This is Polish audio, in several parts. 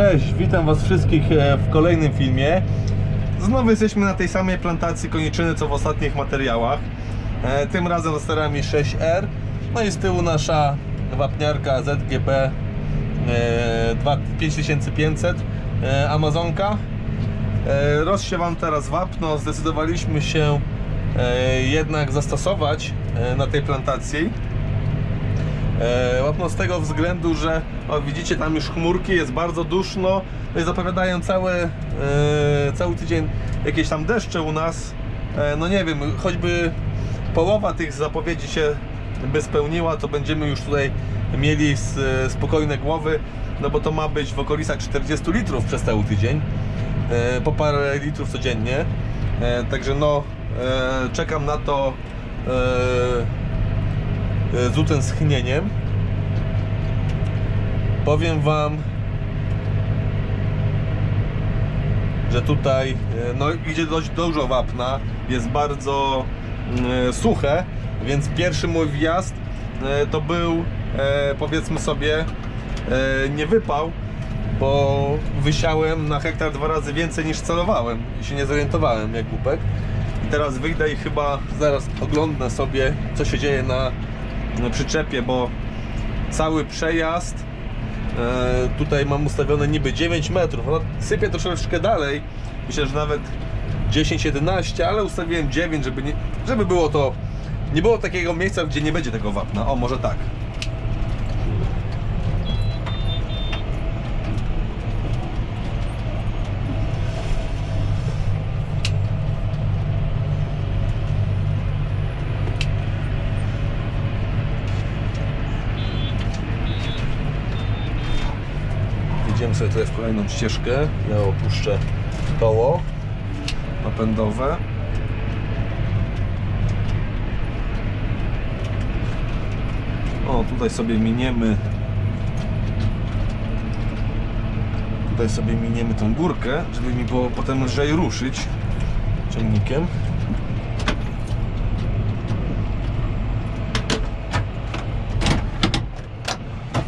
Cześć, witam Was wszystkich e, w kolejnym filmie. Znowu jesteśmy na tej samej plantacji koniczyny co w ostatnich materiałach. E, Tym razem z sterami 6R. No i z tyłu nasza wapniarka ZGB e, dwa- 5500 e, Amazonka. Rozsiewam teraz wapno. Zdecydowaliśmy się jednak zastosować na tej plantacji. E, z tego względu, że o, widzicie tam już chmurki, jest bardzo duszno no i zapowiadają cały, e, cały tydzień jakieś tam deszcze u nas. E, no nie wiem, choćby połowa tych zapowiedzi się by spełniła, to będziemy już tutaj mieli spokojne głowy, no bo to ma być w okolicach 40 litrów przez cały tydzień, e, po parę litrów codziennie. E, Także no, e, czekam na to z utęsknieniem. Powiem Wam, że tutaj e, no, idzie dość dużo wapna, jest bardzo mm, suche, więc pierwszy mój wjazd e, to był e, powiedzmy sobie e, nie wypał, bo wysiałem na hektar dwa razy więcej niż celowałem i się nie zorientowałem jak głupek. I teraz wyjdę i chyba zaraz oglądnę sobie co się dzieje na przyczepie, bo cały przejazd e, tutaj mam ustawione niby 9 metrów, ona sypie troszeczkę dalej, myślę, że nawet 10-11, ale ustawiłem 9, żeby, nie, żeby było to, nie było takiego miejsca, gdzie nie będzie tego wapna, o może tak. Sobie tutaj w kolejną ścieżkę. Ja opuszczę koło napędowe. O, tutaj sobie miniemy. Tutaj sobie miniemy tą górkę, żeby mi było potem lżej ruszyć ciągnikiem.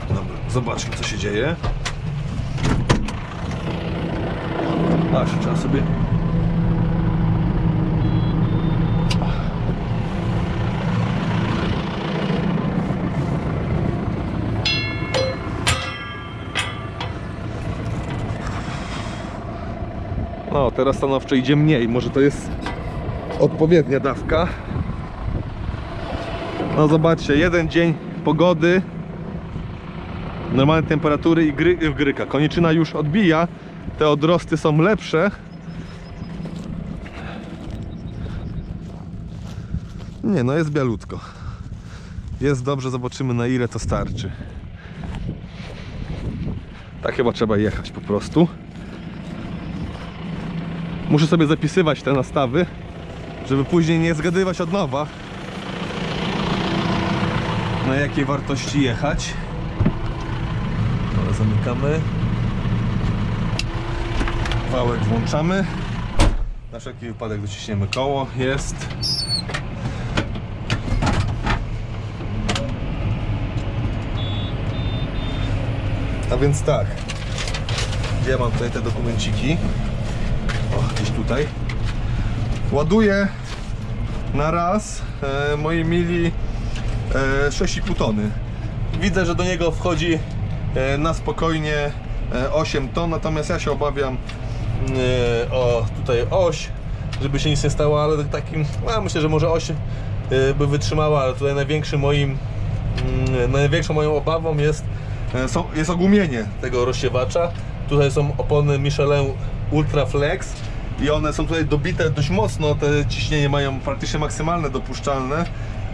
Dobra, zobaczmy co się dzieje. A, się trzeba sobie... No, teraz stanowczo idzie mniej. Może to jest odpowiednia dawka. No zobaczcie, jeden dzień pogody, normalne temperatury i gry, gryka. Koniczyna już odbija, te odrosty są lepsze. Nie, no jest bialutko. Jest dobrze, zobaczymy na ile to starczy. Tak chyba trzeba jechać po prostu. Muszę sobie zapisywać te nastawy, żeby później nie zgadywać od nowa na jakiej wartości jechać. Zamykamy. Wałek włączamy. Na wszelki wypadek dociśniemy koło. Jest. A więc tak. Ja mam tutaj te dokumenciki? O, gdzieś tutaj. Ładuję na raz, e, moi mili, e, 6,5 tony. Widzę, że do niego wchodzi e, na spokojnie e, 8 ton, natomiast ja się obawiam e, o tutaj oś, żeby się nic nie stało, ale takim, a myślę, że może oś e, by wytrzymała, ale tutaj największym moim, mm, największą moją obawą jest, są, jest ogumienie tego rozsiewacza. Tutaj są opony Michelin Ultra Flex i one są tutaj dobite dość mocno, te ciśnienie mają praktycznie maksymalne dopuszczalne.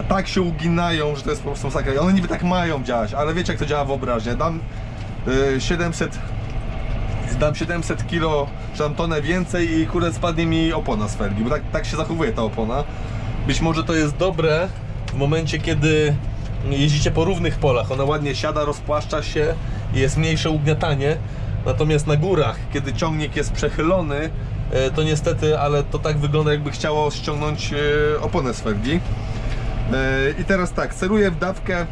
A tak się uginają, że to jest po prostu masakra. One niby tak mają działać, ale wiecie jak to działa wyobraźnie. Dam y, 700 dam 700 kg, czy więcej i kurde spadnie mi opona z felgi, bo tak, tak się zachowuje ta opona. Być może to jest dobre w momencie, kiedy jeździcie po równych polach. Ona ładnie siada, rozpłaszcza się i jest mniejsze ugniatanie. Natomiast na górach, kiedy ciągnik jest przechylony, e, to niestety, ale to tak wygląda jakby chciało ściągnąć e, oponę z felgi. E, I teraz tak, celuję w dawkę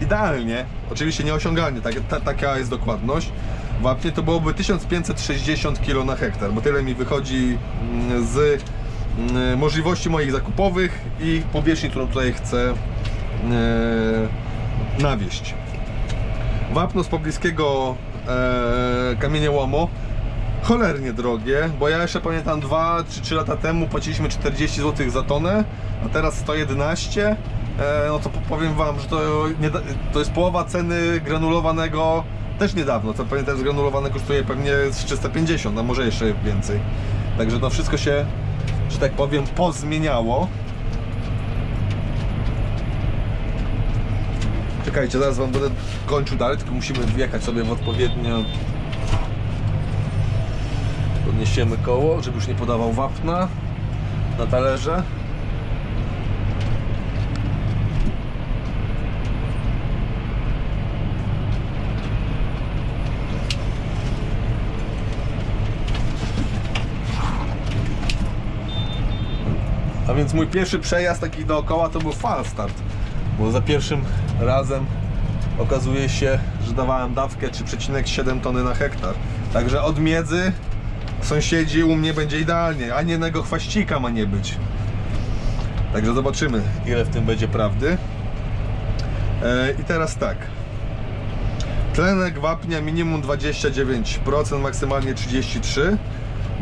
idealnie, oczywiście nieosiągalnie, tak, ta, taka jest dokładność. Wapnie, to byłoby 1560 kg na hektar, bo tyle mi wychodzi mm, z mm, możliwości moich zakupowych i powierzchni, którą tutaj chcę e, nawieść. Wapno z pobliskiego e, kamieniołomu cholernie drogie, bo ja jeszcze pamiętam 2 czy 3 lata temu płaciliśmy 40 zł za tonę, a teraz 111. E, no to po- powiem wam, że to, nie, to jest połowa ceny granulowanego też niedawno. To pamiętam, że granulowane kosztuje pewnie z 350, a może jeszcze więcej. Także to wszystko się, że tak powiem, pozmieniało. Czekajcie, zaraz wam będę kończył dalej, tylko musimy wjechać sobie w odpowiednio. Podniesiemy koło, żeby już nie podawał wapna na talerze. A więc mój pierwszy przejazd taki dookoła to był fal start. Bo za pierwszym razem okazuje się, że dawałem dawkę 3,7 tony na hektar. Także od miedzy sąsiedzi u mnie będzie idealnie. Ani jednego chwaścika ma nie być. Także zobaczymy, ile w tym będzie prawdy. E, I teraz tak. Tlenek wapnia minimum 29%, maksymalnie 33%.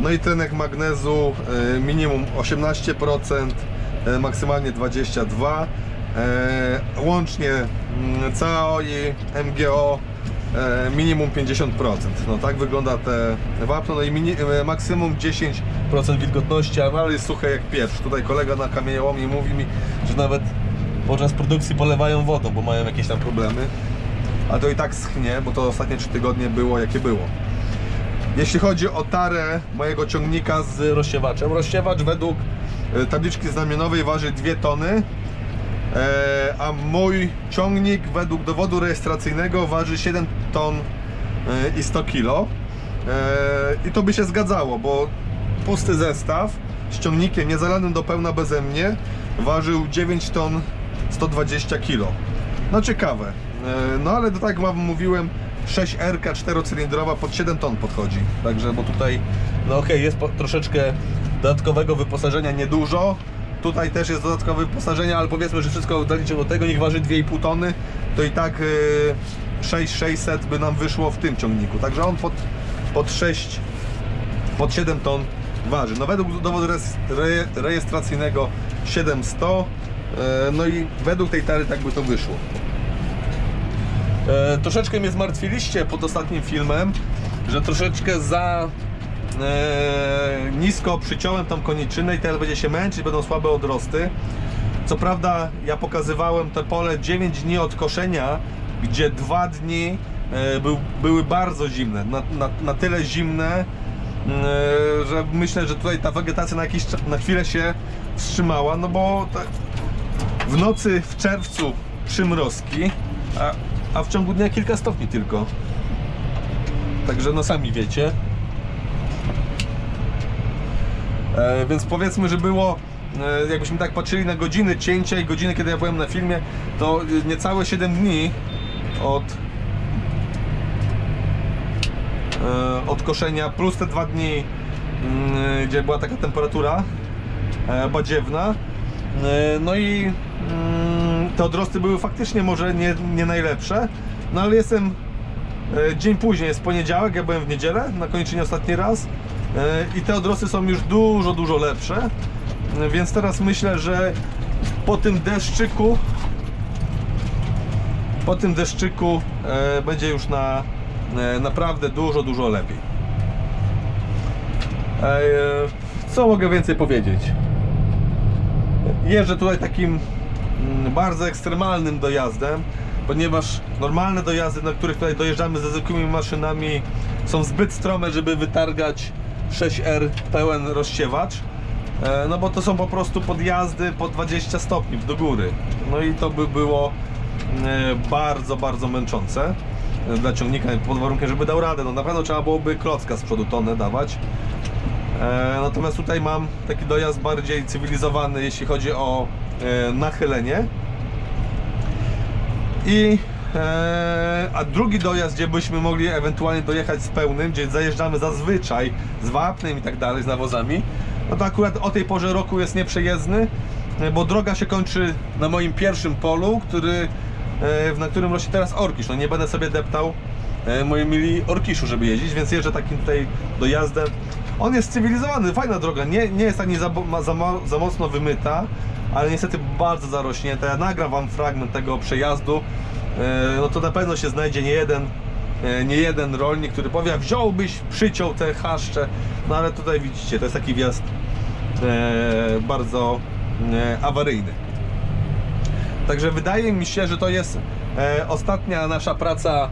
No i tlenek magnezu e, minimum 18%, e, maksymalnie 22%. E, Łącznie mm, CAO i MGO minimum 50%. No tak wygląda te wapno. No i mini, maksimum 10% wilgotności, ale jest suche jak pieprz. Tutaj kolega na kamieniołomie mówi mi, że nawet podczas produkcji polewają wodą, bo mają jakieś tam problemy. A to i tak schnie, bo to ostatnie 3 tygodnie było jakie było. Jeśli chodzi o tarę mojego ciągnika z rozsiewaczem, rozsiewacz według e, tabliczki znamionowej waży 2 tony, e, a mój ciągnik według dowodu rejestracyjnego waży 7 ton e, i 100 kg. I to by się zgadzało, bo pusty zestaw z ciągnikiem niezalanym do pełna beze mnie ważył 9 ton 120 kg. No ciekawe. No ale tak jak mówiłem, 6R 4-cylindrowa pod 7 ton podchodzi. Także, bo tutaj, no okej, jest po, troszeczkę dodatkowego wyposażenia niedużo. Tutaj też jest dodatkowe wyposażenie, ale powiedzmy, że wszystko dalicie do tego, niech waży 2,5 tony, to i tak e, 6600 by nam wyszło w tym ciągniku. Także on pod, pod 6 pod 7 ton waży. No według dowodu rejestracyjnego 700, e, no i według tej tary tak by to wyszło. E, troszeczkę mnie zmartwiliście pod ostatnim filmem, że troszeczkę za e, nisko przyciąłem tą koniczynę i teraz będzie się męczyć, będą słabe odrosty. Co prawda ja pokazywałem te pole 9 dni od koszenia, gdzie 2 dni e, był, były bardzo zimne, na, na, na tyle zimne, e, że myślę, że tutaj ta wegetacja na, jakiś, na chwilę się wstrzymała, no bo tak, w nocy w czerwcu przymrozki, a, a w ciągu dnia kilka stopni tylko. Także no sami wiecie. E, więc powiedzmy, że było, e, jakbyśmy tak patrzyli na godziny cięcia i godziny, kiedy ja byłem na filmie, to e, niecałe 7 dni od e, od koszenia, plus te dwa dni, mm, gdzie była taka temperatura e, badziewna. E, No i mm, te odrosty były faktycznie może nie, nie najlepsze, no ale jestem e, dzień później, jest poniedziałek, ja byłem w niedzielę na kończynie ostatni raz e, i te odrosty są już dużo, dużo lepsze, E, więc teraz myślę, że po tym deszczyku po tym deszczyku będzie już na naprawdę dużo, dużo lepiej. Co mogę więcej powiedzieć? Jeżdżę tutaj takim bardzo ekstremalnym dojazdem, ponieważ normalne dojazdy, na których tutaj dojeżdżamy ze zwykłymi maszynami są zbyt strome, żeby wytargać 6R pełen rozsiewacz. E, No bo to są po prostu podjazdy po 20 stopni do góry. No i to by było e, bardzo, bardzo męczące e, dla ciągnika pod warunkiem, żeby dał radę. No na pewno trzeba byłoby klocka z przodu tonę dawać. Natomiast tutaj mam taki dojazd bardziej cywilizowany, jeśli chodzi o nachylenie. I e, a drugi dojazd, gdzie byśmy mogli ewentualnie dojechać z pełnym, gdzie zajeżdżamy zazwyczaj z wapnem i tak dalej, z nawozami, no to akurat o tej porze roku jest nieprzejezdny, e, bo droga się kończy na moim pierwszym polu, który, e, na którym rośnie teraz orkisz. No nie będę sobie deptał e, mojej mili orkiszu, żeby jeździć, więc jeżdżę takim tutaj dojazdem. On jest cywilizowany, fajna droga, nie, nie jest ani za, za, za mocno wymyta, ale niestety bardzo zarośnięta. Ja nagram wam fragment tego przejazdu, e, no to na pewno się znajdzie nie jeden, e, nie jeden rolnik, który powie, wziąłbyś, przyciął te chaszcze, no ale tutaj widzicie, to jest taki wjazd e, bardzo awaryjny. Także wydaje mi się, że to jest ostatnia nasza praca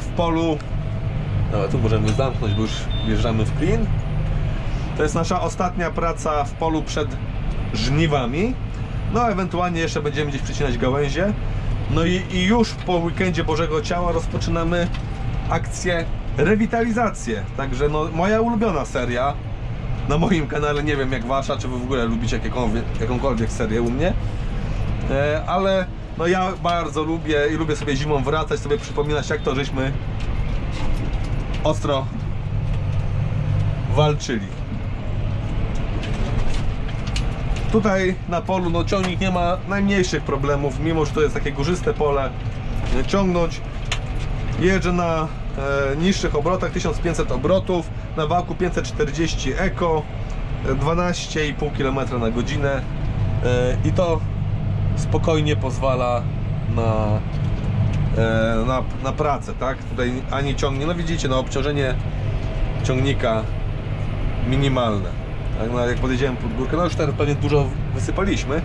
w polu. No, tu możemy zamknąć, bo już wjeżdżamy w klin. To jest nasza ostatnia praca w polu przed żniwami. No, ewentualnie jeszcze będziemy gdzieś przycinać gałęzie. No i, i już po weekendzie Bożego Ciała rozpoczynamy akcję rewitalizację. Także no, moja ulubiona seria na moim kanale. Nie wiem jak wasza, czy wy w ogóle lubicie jakiekolwiek, jakąkolwiek serię u mnie. E, ale no ja bardzo lubię i lubię sobie zimą wracać, sobie przypominać jak to żeśmy ostro walczyli. Tutaj na polu no ciągnik nie ma najmniejszych problemów, mimo że to jest takie górzyste pole. e, Ciągnąć jeżdżę na e, niższych obrotach 1500 obrotów, na wałku 540 eko, e, 12,5 km na godzinę e, i to spokojnie pozwala na, e, na, na pracę, tak? Tutaj ani ciągnie, no widzicie, no obciążenie ciągnika minimalne. Tak, no, jak podjedziemy pod górkę, no już teraz pewnie dużo wysypaliśmy.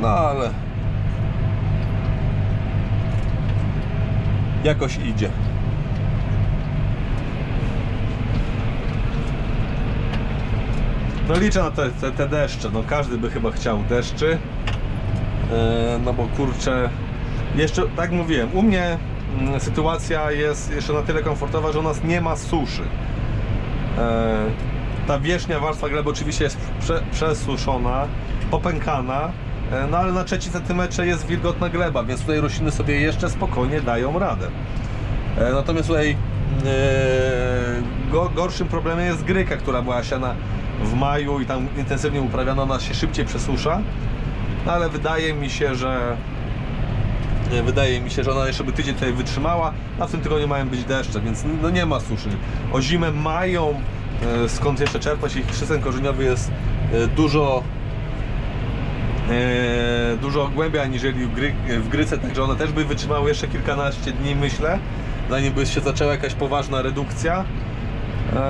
No ale jakoś idzie. No liczę na te, te, te deszcze, no każdy by chyba chciał deszczy. E, no bo kurczę, jeszcze tak mówiłem, u mnie sytuacja jest jeszcze na tyle komfortowa, że u nas nie ma suszy. E, ta wierzchnia warstwa gleby oczywiście jest prze, przesuszona, popękana, e, no ale na trzeci centymetrze jest wilgotna gleba, więc tutaj rośliny sobie jeszcze spokojnie dają radę. E, Natomiast tutaj go, gorszym problemem jest gryka, która była siana w maju i tam intensywnie uprawiana, ona się szybciej przesusza. No ale wydaje mi się, że wydaje mi się, że ona jeszcze by tydzień tutaj wytrzymała, a w tym tygodniu mają być deszcze, więc no nie ma suszy. O zimę mają e, skąd jeszcze czerpać, ich przysen korzeniowy jest e, dużo e, dużo głębiej aniżeli w, gry, w Gryce, także one też by wytrzymały jeszcze kilkanaście dni, myślę, zanim by się zaczęła jakaś poważna redukcja. E,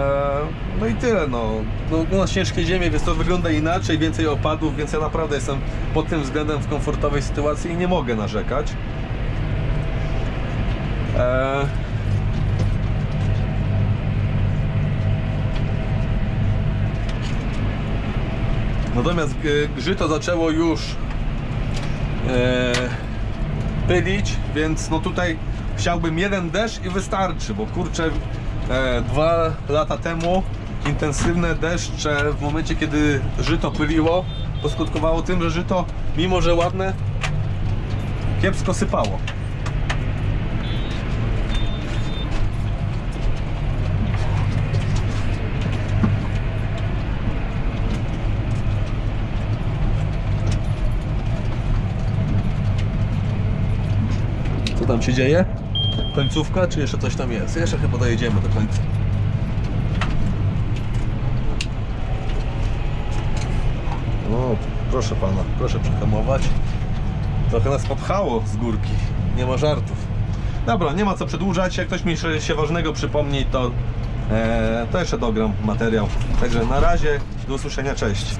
No i tyle, no. no. U nas ciężkie ziemie, więc to wygląda inaczej, więcej opadów, więc ja naprawdę jestem pod tym względem w komfortowej sytuacji i nie mogę narzekać. E, Natomiast g- grzyto zaczęło już e, pylić, więc no tutaj chciałbym jeden deszcz i wystarczy, bo kurczę e, dwa lata temu intensywne deszcze w momencie kiedy żyto pyliło poskutkowało tym, że żyto mimo że ładne kiepsko sypało. Co tam się dzieje? Końcówka, czy jeszcze coś tam jest? Jeszcze chyba dojedziemy do końca. No, proszę pana, proszę przehamować. Trochę nas popchało z górki. Nie ma żartów. Dobra, nie ma co przedłużać. Jak ktoś mi się ważnego przypomni, to, e, to jeszcze dogram materiał. Także na razie, do usłyszenia, cześć.